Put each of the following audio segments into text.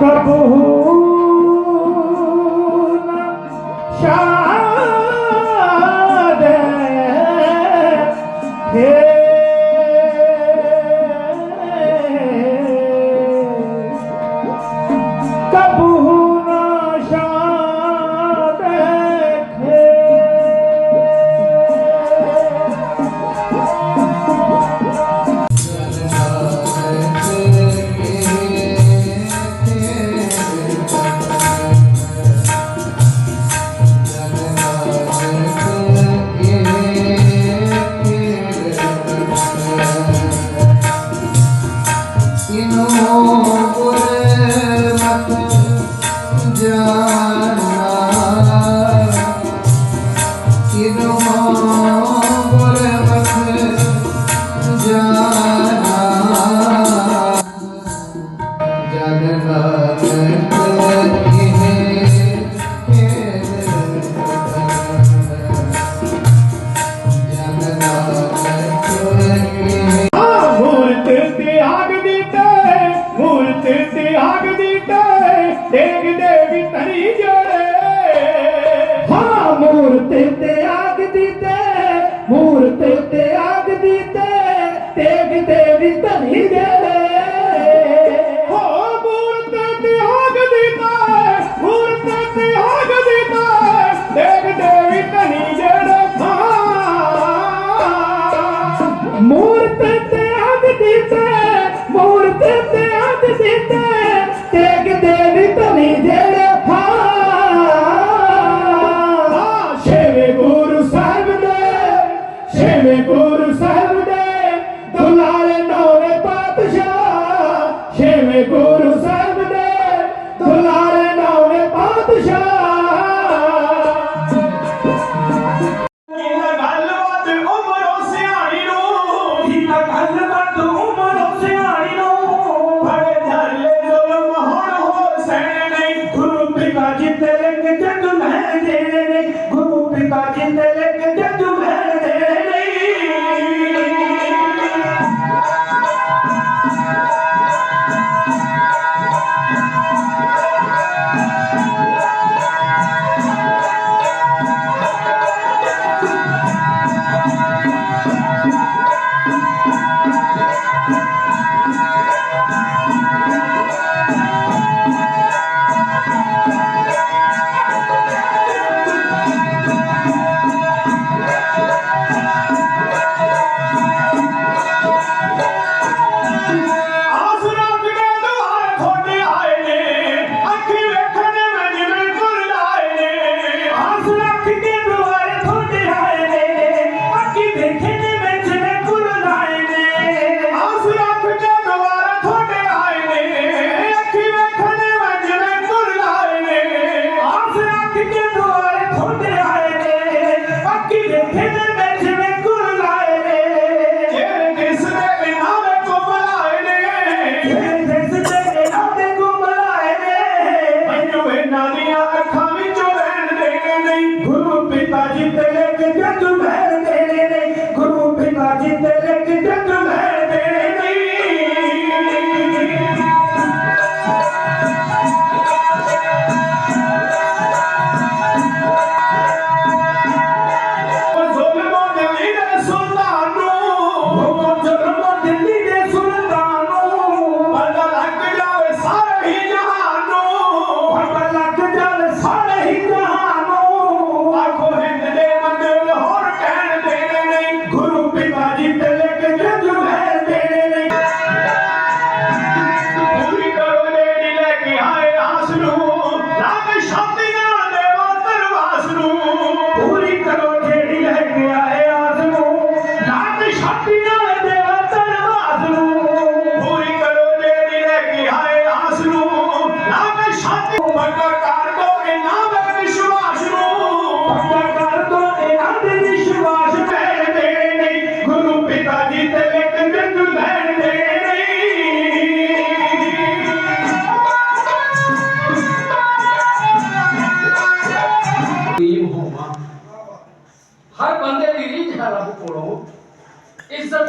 कबू Shah You know. ਦੇਗ ਦੇਵੀ ਧਰੀ ਜੋੜੇ ਹਾਂ ਮੂਰਤ ਤੇ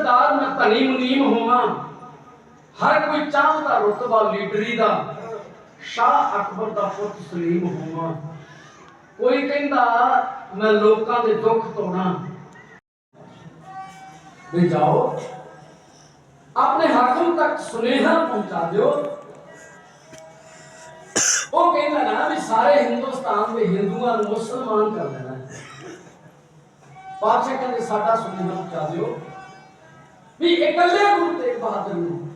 ਸਰਦਾਰ ਮੈਂ ਧਨੀ ਮੁਨੀਮ ਹੋਵਾਂ। ਹਰ ਕੋਈ ਚਾਹੁੰਦਾ ਰਤਬਾ ਲੀਡਰੀ ਦਾ। ਸ਼ਾਹ ਅਕਬਰ ਦਾ ਪੁੱਤ ਸਲੀਮ ਹੋਵਾਂ। ਕੋਈ ਕਹਿੰਦਾ, ਮੈਂ ਲੋਕਾਂ ਦੇ ਦੁੱਖ ਧੋਣਾ ਵੀ ਜਾਓ, ਆਪਣੇ ਹਾਕਮ ਤੱਕ ਸੁਨੇਹਾ ਪਹੁੰਚਾ ਦਿਓ। ਉਹ ਕਹਿੰਦਾ ਨਾ ਵੀ ਸਾਰੇ ਹਿੰਦੁਸਤਾਨ ਦੇ ਹਿੰਦੂਆਂ ਨੂੰ ਮੁਸਲਮਾਨ ਕਰ ਦੇਣਾ ਪਾਤਸ਼ਾਹ ਕਹਿੰਦੇ, ਸਾਡਾ ਸੁਨੇਹਾ ਪਹੁੰਚਾ ਦਿਓ। E, e cadê a gruta aí, padrão?